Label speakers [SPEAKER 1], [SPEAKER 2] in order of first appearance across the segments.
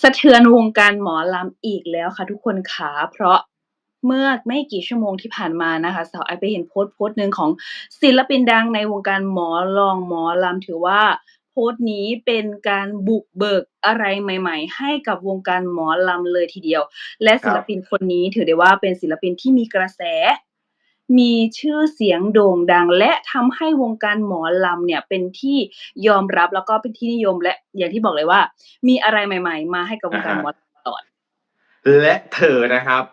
[SPEAKER 1] สะเทือนวงการหมอลำอีกแล้วค่ะทุกคนขาเพราะเมื่อไม่กี่ชั่วโมงที่ผ่านมานะคะสาวไอไปเห็นโพสต์โพสต์หนึ่งของศิลปินดังในวงการหมอลองหมอลำถือว่าโพสต์นี้เป็นการบุกเบิกอะไรใหม่ ๆ ให้กับวงการหมอลำเลยทีเดียว และศิลปินคนนี้ถือได้ว่าเป็นศิลปินที่มีกระแส มีชื่อเสียงโด่งดัง และทำให้วงการหมอลำเนี่ยเป็นที่ยอมรับแล้วก็เป็นที่นิยมและอย่างที่บอกเลยว่า มีอะไรใหม่ ๆ มาให้กับวงการหมอลำตลอด
[SPEAKER 2] และเธอนะครับ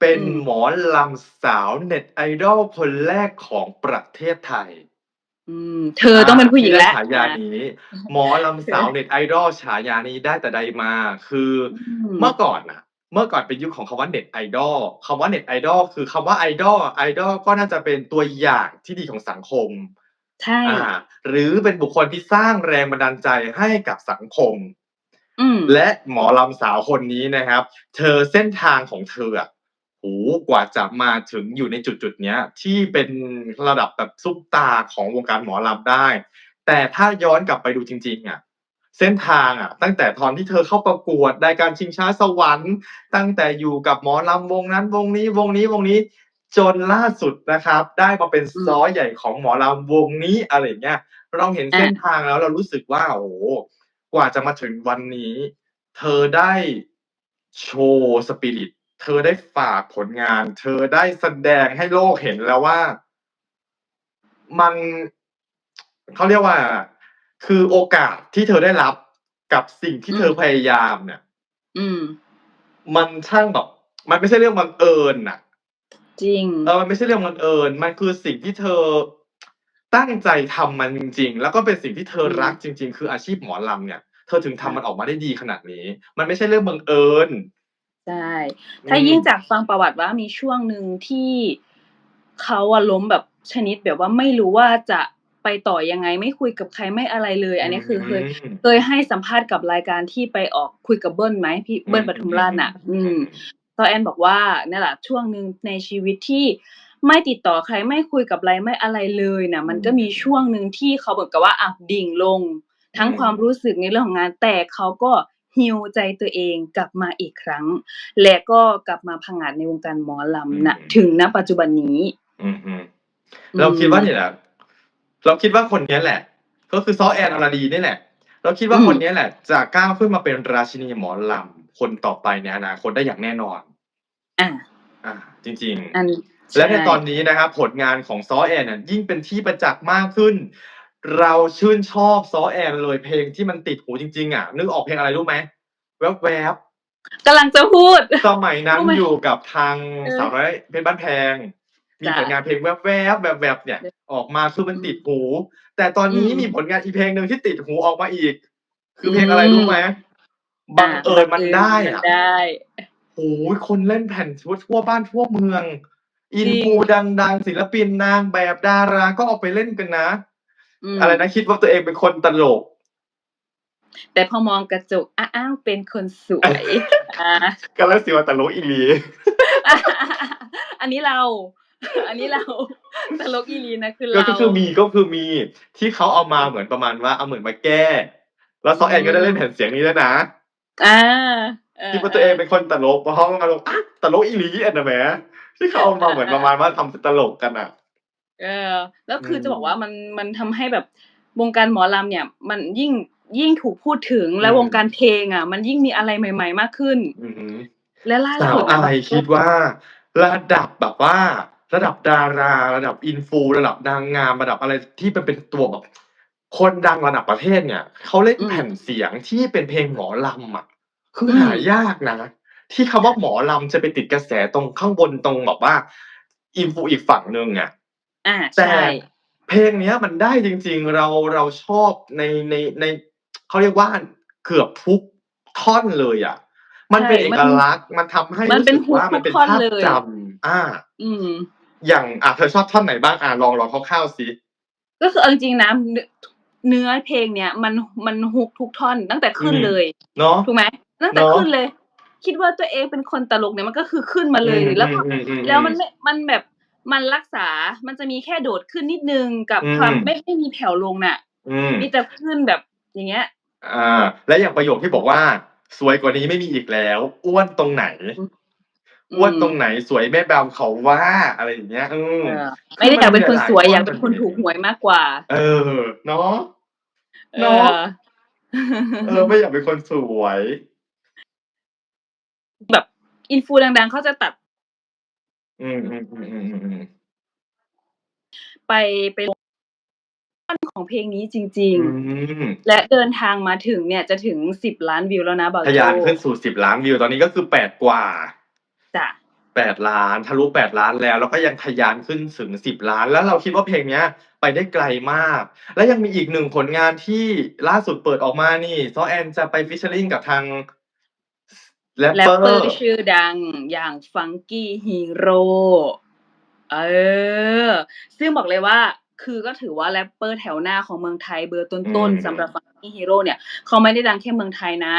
[SPEAKER 2] เป็น
[SPEAKER 1] อืม
[SPEAKER 2] หมอลำสาวเน็ตไอดอลคนแรกของประเทศไทย
[SPEAKER 1] อืมเธอต้องเป็นผู้หญิง
[SPEAKER 2] ที่ได้
[SPEAKER 1] แล้ว
[SPEAKER 2] ฉายานี้ หมอลำสาวเน็ตไอดอลฉายานี้ได้แต่ใดมา คือ
[SPEAKER 1] อืม
[SPEAKER 2] เมื่อก่อนนะ เมื่อก่อนเป็นยุคของคำว่าเน็ตไอดอลคำว่าเน็ตไอดอลคือคำว่าไอดอลไอดอลก็น่าจะเป็นตัวอย่างที่ดีของสังคม
[SPEAKER 1] ใช่
[SPEAKER 2] อ่าหรือเป็นบุคคลที่สร้างแรงบันดาลใจให้กับสังคม
[SPEAKER 1] อืม
[SPEAKER 2] และหมอลำสาวคนนี้นะครับ เธอเส้นทางของเธออะโหกว่าจะมาถึงอยู่ในจุดจุดๆเนี้ยที่เป็นระดับแบบซุปตาของวงการหมอลำได้ แต่ถ้าย้อนกลับไปดูจริงๆอะ เส้นทางอะ ตั้งแต่ตอนที่เธอเข้าประกวดรายการชิงช้าสวรรค์ ตั้งแต่อยู่กับหมอลำวงนั้นวงนี้วงนี้วงนี้จนล่าสุดนะครับ ได้มาเป็น
[SPEAKER 1] อืม
[SPEAKER 2] ซ้อใหญ่ของหมอลำวงนี้อะไรอย่างเงี้ยเราเห็นเส้นทางแล้วเรารู้สึกว่าโอ้โหกว่าจะมาถึงวันนี้ เธอได้โชว์สปิริตเธอได้ฝากผลงาน เธอได้แสดงให้โลกเห็นแล้วว่า มันเขาเรียกว่า คือโอกาสที่เธอได้รับกับสิ่งที่
[SPEAKER 1] อืม
[SPEAKER 2] เธอพยายามเนี่ย
[SPEAKER 1] อืม
[SPEAKER 2] มันช่างแบบมันไม่ใช่เรื่องบังเอิญน่ะ
[SPEAKER 1] จริง
[SPEAKER 2] เออมันไม่ใช่เรื่องบังเอิญ มันคือสิ่งที่เธอตั้งใจทำมันจริง ๆ แล้วก็เป็นสิ่งที่เธอรักจริง ๆ คืออาชีพหมอลำเนี่ย เธอถึงทำมันออกมาได้ดีขนาดนี้ มันไม่ใช่เรื่องบังเอิญ
[SPEAKER 1] ใช่ ถ้า
[SPEAKER 2] อืม
[SPEAKER 1] ยิ่งจากฟังประวัติว่ามีช่วงหนึ่งที่เขาอะล้มแบบชนิดแบบว่าไม่รู้ว่าจะ ไปต่อยังไงไม่คุยกับใครไม่อะไรเลย อันนี้คือเคย
[SPEAKER 2] ม
[SPEAKER 1] เคยให้สัมภาษณ์กับรายการที่ไปออกคุยกับเบิ้ลไหมพี่เบิ้ลปทุมราชน่ะ อืมตอแอนบอกว่าเนี่ยแหละช่วงหนึ่งในชีวิตที่ไม่ติดต่อใครไม่คุยกับใครไม่อะไรเลยนะมันก็มีช่วงหนึ่งที่เขาเหมือนกับว่าอะดิ่งลง ทั้ง
[SPEAKER 2] อืม
[SPEAKER 1] ความรู้สึกในเรื่องของงานแต่เขาก็ฮิวใจตัวเองกลับมาอีกครั้ง และก็กลับมาพังงาดในวงการหมอลำนะถึงณปัจจุบันนี้
[SPEAKER 2] อืมอืมเราคิดว่าเนี่ยแหละ เราคิดว่าคนเนี้ยแหละ ก็คือซอแอนอรดีนี่แหละ เราคิดว่า
[SPEAKER 1] อืม
[SPEAKER 2] คนเนี้ยแหละ จะก้าวขึ้นมาเป็นราชินีหมอลำคนต่อไปในอนาคตได้อย่างแน่นอน
[SPEAKER 1] อะ
[SPEAKER 2] อ่า จริงๆ
[SPEAKER 1] อัน
[SPEAKER 2] และใน
[SPEAKER 1] ช่
[SPEAKER 2] ตอนนี้นะครับผลงานของซอแอนน่ะยิ่งเป็นที่ประจักษ์มากขึ้น เราชื่นชอบซอแอนเลยเพลงที่มันติดหูจริง ๆ อะ นึกออกเพลงอะไรรู้ไหมแวบแวบ
[SPEAKER 1] กำลังจะพูด
[SPEAKER 2] ๆสมัยนั้น
[SPEAKER 1] รู้ไหม
[SPEAKER 2] อยู่กับทาง
[SPEAKER 1] เออ
[SPEAKER 2] สาวน้อยเพชรบ้านแพง มี
[SPEAKER 1] จ้ะ
[SPEAKER 2] ผลงานเพลงแวบแวบแบบแบบๆเนี่ย ออกมาคือมันติดหู แต่ตอนนี้
[SPEAKER 1] อืม
[SPEAKER 2] มีผลงานอีกเพลงหนึ่งที่ติดหูออกมาอีก คือเพลงอะไรรู้ไหมบังเอิญมันได้อะ
[SPEAKER 1] ได้
[SPEAKER 2] โอ้ยคนเล่นแผ่นทั่วทั่วบ้านทั่วเมือง อิน
[SPEAKER 1] จริง
[SPEAKER 2] ฟูดังๆ ศิลปินนางแบบดาราก็เอาไปเล่นกันนะ
[SPEAKER 1] ม
[SPEAKER 2] อะไรนะคิดว่าตัวเองเป็นคนตลก
[SPEAKER 1] แต่พอมองกระจกอ้าวเป็นคนสวยอะ
[SPEAKER 2] ก็แล้วสิว่าตลกอีหลี
[SPEAKER 1] อันนี้เรา อันนี้เราตลกอีหลีนะคือ
[SPEAKER 2] ก็
[SPEAKER 1] เรา
[SPEAKER 2] ก็คือมีก็คือมีที่เขาเอามาเหมือนประมาณว่าเอาเหมือนมาแก้ แล้วซอแอนก็ได้เล่นแผ่นเสียงนี้ด้วยนะ
[SPEAKER 1] อ่าเออ
[SPEAKER 2] คิดว่าตัวเองเป็นคนตลกพอเขามาลงอะตลกอีหลีอันนะแหมที่เขาเอามาเหมือนประมาณว่าทำตลกกันอะ
[SPEAKER 1] เออ แล้วคืออ
[SPEAKER 2] ม
[SPEAKER 1] จะบอกว่ามันมันทำให้แบบวงการหมอลำเนี่ย มันยิ่งยิ่งถูกพูดถึงและ
[SPEAKER 2] อืม
[SPEAKER 1] วงการเพลงอะ มันยิ่งมีอะไรใหม่ ๆ มากขึ้น
[SPEAKER 2] อือหือ
[SPEAKER 1] และล่า
[SPEAKER 2] สา
[SPEAKER 1] สุ
[SPEAKER 2] ว
[SPEAKER 1] ด
[SPEAKER 2] อา
[SPEAKER 1] อะ
[SPEAKER 2] ยคิดว่า ระดับแบบว่า ระดับดารา ระดับอินฟูระดับนางงามระดับอะไรที่เป็นเป็นตัวแบบคนดังระดับประเทศเนี่ยเขาเล่นแผ่นเสียงที่เป็นเพลงหมอลำอะคือหายากนะที่คำว่าหมอลำจะไปติดกระแสตรงข้างบนตรงแบบว่า อินฟูอีกฝั่งหนึ่งอะ
[SPEAKER 1] อ่า
[SPEAKER 2] แต่
[SPEAKER 1] ใช่
[SPEAKER 2] เพลงเนี้ยมันได้จริง ๆ เราเราชอบในในในเขาเรียกว่าเกือบทุกท่อนเลยอะ มันเป็น
[SPEAKER 1] ใช่
[SPEAKER 2] เอ
[SPEAKER 1] มัน
[SPEAKER 2] กลักษณ์มันทำให้
[SPEAKER 1] มัน
[SPEAKER 2] รู้
[SPEAKER 1] เป็น
[SPEAKER 2] สึกว่า
[SPEAKER 1] ฮุก
[SPEAKER 2] มันเป็น
[SPEAKER 1] ทุกท่อน
[SPEAKER 2] ภาพ
[SPEAKER 1] เลย
[SPEAKER 2] จำอ่า
[SPEAKER 1] อืม
[SPEAKER 2] อย่างอะเธอชอบท่อนไหนบ้างอะลองลองคร่าวๆสิ
[SPEAKER 1] ก็คือเอาจริงๆนะเนื้อเนื้อเพลงเนี่ย มันมันฮุกทุกท่อนตั้งแต่ขึ้น
[SPEAKER 2] อืม
[SPEAKER 1] เลย
[SPEAKER 2] เนาะ
[SPEAKER 1] ถูกไหมตั้งแต่
[SPEAKER 2] เนอะ
[SPEAKER 1] ขึ้นเลย คิดว่าตัวเองเป็นคนตลกเนี่ยมันก็คือขึ้นมาเลย
[SPEAKER 2] อืม
[SPEAKER 1] แล้วก็
[SPEAKER 2] อืมอืม
[SPEAKER 1] แล้วมันไม่มันแบบมันรักษา มันจะมีแค่โดดขึ้นนิดนึงกับ
[SPEAKER 2] อืม
[SPEAKER 1] ความไม่ไม่มีแผ่วลงน่ะ
[SPEAKER 2] อืม
[SPEAKER 1] มีแต่ขึ้นแบบอย่างเงี้ย
[SPEAKER 2] อ่า และอย่างประโยคที่บอกว่า สวยกว่านี้ไม่มีอีกแล้ว อ้วนตรงไหน
[SPEAKER 1] อืม
[SPEAKER 2] อ้วนตรงไหนสวยแม่แบมเขาว่าอะไรอย่างเงี้ยอืม
[SPEAKER 1] เออไม่ได้อยากเป็นคนสวยอยากเป็นคนถูกหวยมากกว่า
[SPEAKER 2] เออเนาะ
[SPEAKER 1] เอ
[SPEAKER 2] เนาะ
[SPEAKER 1] อ
[SPEAKER 2] เออไม่อยากเป็นคนสวย
[SPEAKER 1] แบบอินฟูดังๆเขาจะตัด
[SPEAKER 2] อืมๆๆๆ
[SPEAKER 1] ไปไปลงของเพลงนี้จ
[SPEAKER 2] ๆ
[SPEAKER 1] ริง
[SPEAKER 2] อืม
[SPEAKER 1] ๆและเดินทางมาถึงเนี่ยจะถึง10ล้านวิวแล้วนะบ่าว
[SPEAKER 2] ทะ
[SPEAKER 1] โจ
[SPEAKER 2] ยานขึ้นสู่10ล้านวิวตอนนี้ก็คือ8กว่า
[SPEAKER 1] จ้ะ
[SPEAKER 2] 8ล้านทะลุ8ล้านแล้ว แล้วก็ยังทะยานขึ้นถึง10ล้าน แล้วเราคิดว่าเพลงเนี้ย ไปได้ไกลมาก และยังมีอีก1ผลงานที่ล่าสุดเปิดออกมานี่ซ้อแอนจะไป featuring กับทางแรป
[SPEAKER 1] แร
[SPEAKER 2] เป
[SPEAKER 1] ป
[SPEAKER 2] อ
[SPEAKER 1] เปอร์
[SPEAKER 2] ร์
[SPEAKER 1] ชื่อดังอย่าง Funky Hero เออ ซึ่งบอกเลยว่าคือก็ถือว่าแรปเปอร์แถวหน้าของเมืองไทยเบอร์
[SPEAKER 2] อื
[SPEAKER 1] ต้น
[SPEAKER 2] ม
[SPEAKER 1] ๆสำหรับ Funky Hero เนี่ย เขาไม่ได้ดังแค่เมืองไทยนะ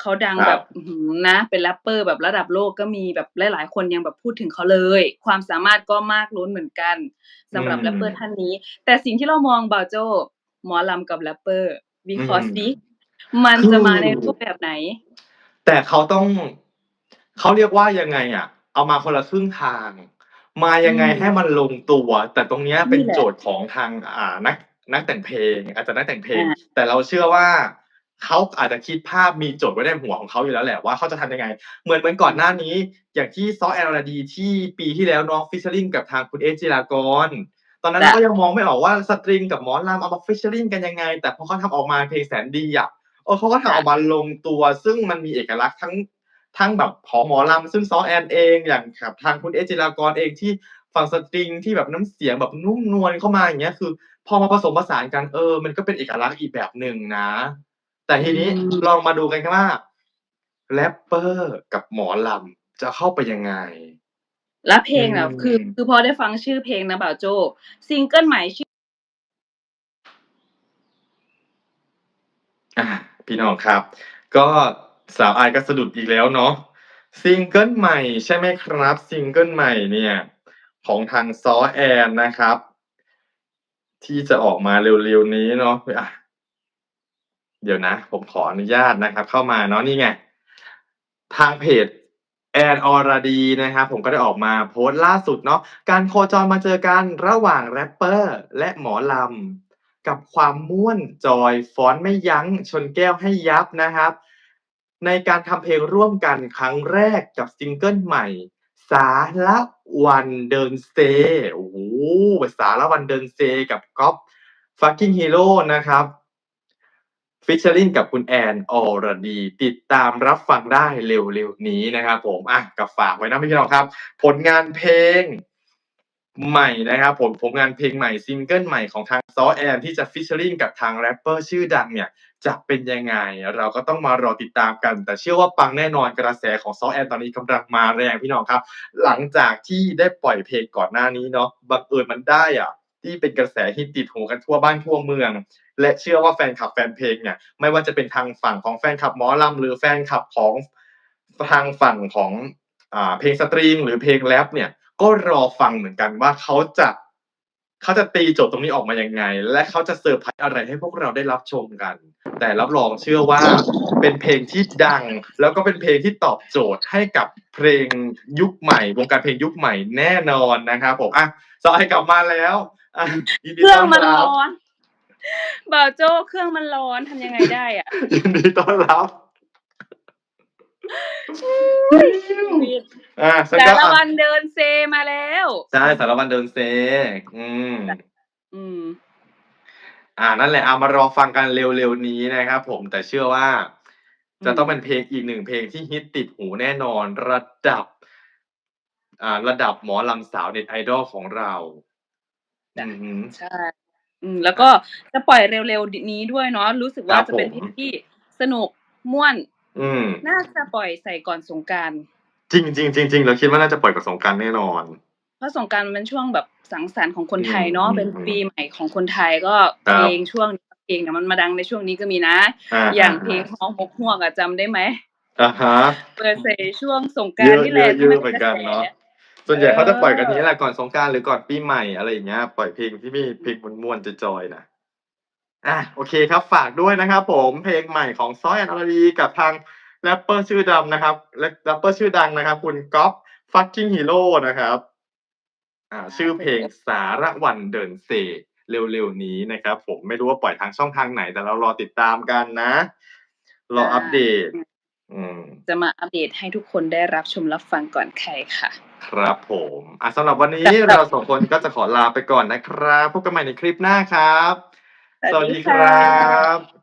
[SPEAKER 1] เขาดัง
[SPEAKER 2] ค
[SPEAKER 1] แบ
[SPEAKER 2] รับ
[SPEAKER 1] บอื้อฮือนะ เป็นแรปเปอร์แบบระดับโลกก็มีแบบหลาย ๆ คนยังแบบพูดถึงเขาเลย ความสามารถก็มากล้นเหมือนกัน
[SPEAKER 2] อื
[SPEAKER 1] สำหรับแรปเปอร์
[SPEAKER 2] ม
[SPEAKER 1] ท่านนี้ แต่สิ่งที่เรามองบ่าวโจ้หมอลำกับแรปเปอร์
[SPEAKER 2] อื
[SPEAKER 1] วิเคราะห์
[SPEAKER 2] ม
[SPEAKER 1] สิมัน
[SPEAKER 2] คื
[SPEAKER 1] จะ
[SPEAKER 2] อ
[SPEAKER 1] มาในรูปแบบไหน?
[SPEAKER 2] แต่เขาต้องเขาเรียกว่ายังไงอะเอามาคนละครึ่งทาง มา
[SPEAKER 1] อื
[SPEAKER 2] ยังไงให้
[SPEAKER 1] ม
[SPEAKER 2] มันลงตัว แต่ตรงเนี้ยเป็
[SPEAKER 1] นี่
[SPEAKER 2] น
[SPEAKER 1] แหล
[SPEAKER 2] โจะทย์ของทางอ่านักนักแต่งเพลง อาจจะนักแต่งเพล
[SPEAKER 1] อ
[SPEAKER 2] งาแต่เราเชื่อว่า เขาอาจจะคิดภาพมีโจทย์ไว้ในหัวของเขาอยู่แล้วแหละว่าเขาจะทำยังไง เหมือนเหมือนก่อนหน้านี้ อย่างที่ซ้อแอนอรดีที่ปีที่แล้วเนาะ featuring กับทางคุณเอ๊จิรากรตอนนั้น
[SPEAKER 1] จ้ะ
[SPEAKER 2] เราก็ยังมองไม่ออกว่าสตริงกับหมอลำเอามา featuring กันยังไง แต่พอเขาทำออกมาเพลงแสนดีอะเออเขาก็ทำ
[SPEAKER 1] จ้ะ
[SPEAKER 2] ออกมาลงตัว ซึ่งมันมีเอกลักษณ์ทั้งทั้งแบบของหมอลำซึ่งซ้อแอนเองอย่างกับทางคุณเอ๊จิรากรเองที่ฝั่งสตริงที่แบบน้ำเสียงแบบนุ่มนวลเข้ามาอย่างเงี้ยคือ พอมาผสมผสานกันเออ มันก็เป็นเอกลักษณ์อีกแบบหนึ่งนะ แต่
[SPEAKER 1] อื
[SPEAKER 2] ทีนี้
[SPEAKER 1] ม
[SPEAKER 2] ลองมาดูกันครับว่าแรปเปอร์กับหมอลำจะเข้าไปยังไง?
[SPEAKER 1] แล้วเพล
[SPEAKER 2] อื
[SPEAKER 1] งน่ะคือ
[SPEAKER 2] ม
[SPEAKER 1] คือพอได้ฟังชื่อเพลงนะบ่าวโจ้ซิงเกิลใหม่ชื่อ
[SPEAKER 2] อาพี่น้องครับ ก็สาวอายก็สะดุดอีกแล้วเนาะซิงเกิลใหม่ใช่ไหมครับ ซิงเกิลใหม่เนี่ย ของทางซ้อแอนนะครับ ที่จะออกมาเร็วๆนี้เนาะอะ เดี๋ยวนะ ผมขออนุญาตนะครับ เข้ามาเนาะนี่ไง ทางเพจแอนออรดีนะครับผมก็ได้ออกมาโพสต์ล่าสุดเนาะการโคจรมาเจอกันระหว่างแรปเปอร์และหมอลำ กับความม่วนจอยฟ้อนไม่ยั้ง ชนแก้วให้ยับนะครับ ในการทำเพลงร่วมกันครั้งแรกกับซิงเกิลใหม่ สาระวันเดินเซโอ้โฮสาระวันเดินเซกับก๊อฟ Fucking Hero นะครับ featuring กับคุณแอนออรดี ติดตามรับฟังได้เร็วๆนี้นะครับผมอะก็ฝากไว้นะพี่น้องครับ ผลงานเพลงใหม่นะครับผมผลงานเพลงใหม่ซิงเกิลใหม่ของทางซอแอนที่จะ featuring กับทางแรปเปอร์ชื่อดังเนี่ย จะเป็นยังไง เราก็ต้องมารอติดตามกัน แต่เชื่อว่าปังแน่นอนกระแสของซอแอนตอนนี้กำลังมาแรงพี่น้องครับ หลังจากที่ได้ปล่อยเพลงก่อนหน้านี้เนาะบังเอิญมันได้อะ ที่เป็นกระแสฮิตติดหูกันทั่วบ้านทั่วเมือง และเชื่อว่าแฟนคลับแฟนเพลงเนี่ยไม่ว่าจะเป็นทางฝั่งของแฟนคลับหมอลำหรือแฟนคลับของทางฝั่งของอ่าเพลงสตรีมหรือเพลงแรปเนี่ยก็รอฟังเหมือนกันว่าเขาจะ เขาจะตีโจทย์ตรงนี้ออกมายังไง และเขาจะเซอร์ไพรส์อะไรให้พวกเราได้รับชมกัน แต่รับรองเชื่อว่าเป็นเพลงที่ดัง แล้วก็เป็นเพลงที่ตอบโจทย์ให้กับเพลงยุคใหม่ วงการเพลงยุคใหม่แน่นอนนะครับผมอะซ้อแอนกลับมาแล้วอะยิน
[SPEAKER 1] เค
[SPEAKER 2] ดี
[SPEAKER 1] รื่อ
[SPEAKER 2] ต้
[SPEAKER 1] ง
[SPEAKER 2] อน
[SPEAKER 1] มัน
[SPEAKER 2] รั
[SPEAKER 1] ร้
[SPEAKER 2] บ
[SPEAKER 1] อนบ่าวโจ้เครื่องมันร้อนทำยังไงได้อะ?
[SPEAKER 2] ยินดีต้อนรับ
[SPEAKER 1] ชีวิต
[SPEAKER 2] อาฉัน
[SPEAKER 1] สา
[SPEAKER 2] ก็
[SPEAKER 1] ร
[SPEAKER 2] อะ
[SPEAKER 1] วันเดินเซมาแล้ว
[SPEAKER 2] ใช่สารวันเดินเซ อืม
[SPEAKER 1] จ้ะอืม
[SPEAKER 2] อานั่นแหละเอามารอฟังกันเร็วๆนี้นะครับผมแต่เชื่อว่า
[SPEAKER 1] อื
[SPEAKER 2] จะต้อง
[SPEAKER 1] ม
[SPEAKER 2] เป็นเพลงอีก1เพลงที่ฮิตติดหูแน่นอนระดับ อ่า ระดับหมอลำสาวเน็ตไอดอลของเรา
[SPEAKER 1] จ้ะ
[SPEAKER 2] อือฮึ
[SPEAKER 1] ใช่ อืม แล้วก็จะปล่อยเร็วๆดนี้ด้วยเนาะ รู้สึก
[SPEAKER 2] ค
[SPEAKER 1] ว่า
[SPEAKER 2] รับ
[SPEAKER 1] จะ
[SPEAKER 2] ผ
[SPEAKER 1] เป็น
[SPEAKER 2] ม
[SPEAKER 1] เพลงที่สนุก ม่วน
[SPEAKER 2] อืม
[SPEAKER 1] น่าจะปล่อยใส่ก่อนสงกรานต์
[SPEAKER 2] จริงๆๆๆเราคิดว่าน่าจะปล่อยก่อนสงกรานต์แน่นอน
[SPEAKER 1] เพราะสงกรานต์มันเป็นช่วงแบบสังสรรค์ของคน
[SPEAKER 2] อื
[SPEAKER 1] ไทยเนาะเป็น
[SPEAKER 2] ม
[SPEAKER 1] ปี
[SPEAKER 2] ๆๆ
[SPEAKER 1] ใหม่ของคนไทยก็
[SPEAKER 2] ครั
[SPEAKER 1] เพล
[SPEAKER 2] บ
[SPEAKER 1] งช่วงเพลงเนี่ยมันมาดังในช่วงนี้ก็มีนะ
[SPEAKER 2] อา
[SPEAKER 1] อย่างเพลง
[SPEAKER 2] ๆๆ
[SPEAKER 1] ฮอฮกฮวกอะจำได้ไหม?
[SPEAKER 2] อะฮะ
[SPEAKER 1] เปิดใส่ช่วงสงกรา
[SPEAKER 2] เย
[SPEAKER 1] นต์
[SPEAKER 2] อะ
[SPEAKER 1] นี่แหละ
[SPEAKER 2] ๆ
[SPEAKER 1] ที่
[SPEAKER 2] ๆ
[SPEAKER 1] มัน
[SPEAKER 2] เหมื
[SPEAKER 1] ก
[SPEAKER 2] อน
[SPEAKER 1] ระ
[SPEAKER 2] กั
[SPEAKER 1] แส
[SPEAKER 2] นเนาะส่
[SPEAKER 1] เอ
[SPEAKER 2] วนใหญ่เขาจะปล่อยกัน
[SPEAKER 1] อ
[SPEAKER 2] นี้แหละก่อนสงกรานต์หรือก่อนปีใหม่อะไรอย่างเงี้ยปล่อยเพลงที่มีเพลงม่วนๆจอยๆน่ะอาโอเคครับฝากด้วยนะครับผมเพลงใหม่ของซ้อแอนอรดีกับทาง แรปเปอร์ชื่อดำนะครับแรปแรปเปอร์ชื่อดังนะครับ คุณก๊อฟ Fucking Hero นะครับ อ่า ชื่อเพลงสารวันเดินเซเร็วๆนี้นะครับ ผมไม่รู้ว่าปล่อยทางช่องทางไหน แต่เรารอติดตามกันนะ รออัปเดต อืม
[SPEAKER 1] จะมาอัปเดตให้ทุกคนได้รับชมรับฟังก่อนใครค่ะ
[SPEAKER 2] ครับผมอ่าสำหรับวันนี้
[SPEAKER 1] สำหรับ
[SPEAKER 2] เรา2คนก็จะขอลาไปก่อนนะครับพบกันใหม่ในคลิปหน้าครับ
[SPEAKER 1] ส
[SPEAKER 2] ส
[SPEAKER 1] วั
[SPEAKER 2] วั
[SPEAKER 1] ส
[SPEAKER 2] ส
[SPEAKER 1] ดี
[SPEAKER 2] ดี
[SPEAKER 1] ค่
[SPEAKER 2] ครัะบ